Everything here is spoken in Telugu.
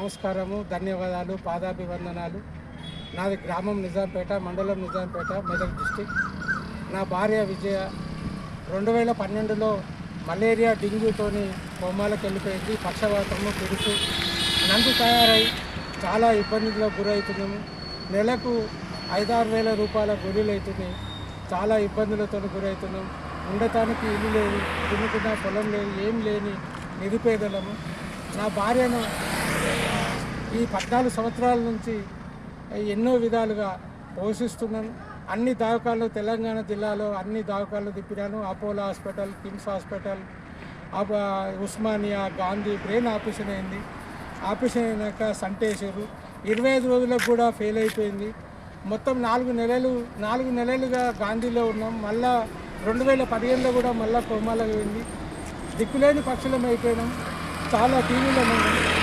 నమస్కారము ధన్యవాదాలు పాదాభివందనాలు. నాది గ్రామం నిజాంపేట మండలం నిజాంపేట మెదక్ డిస్టిక్. నా భార్య విజయ రెండు వేల పన్నెండులో మలేరియా డెంగ్యూతోని కోమాలకు వెళ్ళిపోయింది. పక్షవాతము పిడుసు నందు తయారై చాలా ఇబ్బందులకు గురవుతున్నాము నెలకు ఐదారు వేల రూపాయల గొర్రెలు అవుతున్నాయి చాలా ఇబ్బందులతో గురవుతున్నాం ఉండటానికి ఇల్లు లేదు తినుకున్న పొలం లేదు ఏం లేని నిరుపేదలము. నా భార్యను ఈ పద్నాలుగు సంవత్సరాల నుంచి ఎన్నో విధాలుగా పోషిస్తున్నాను. అన్ని దావకాల్లో తెలంగాణ జిల్లాలో అన్ని దావకాల్లో తిప్పినాను. Apollo hospital KIMS hospital Osmania Gandhi brain operation అయింది. ఆపరేషన్ అయినాక సంటేశారు. ఇరవై ఐదు రోజులకు కూడా ఫెయిల్ అయిపోయింది. మొత్తం నాలుగు నెలలు నాలుగు నెలలుగా గాంధీలో ఉన్నాం. మళ్ళా రెండు వేల పదిహేనులో కూడా మళ్ళా కోమాలకు పోయింది. దిక్కులేని పక్షులం అయిపోయినాం. చాలా టీవీలో ఉన్నాం.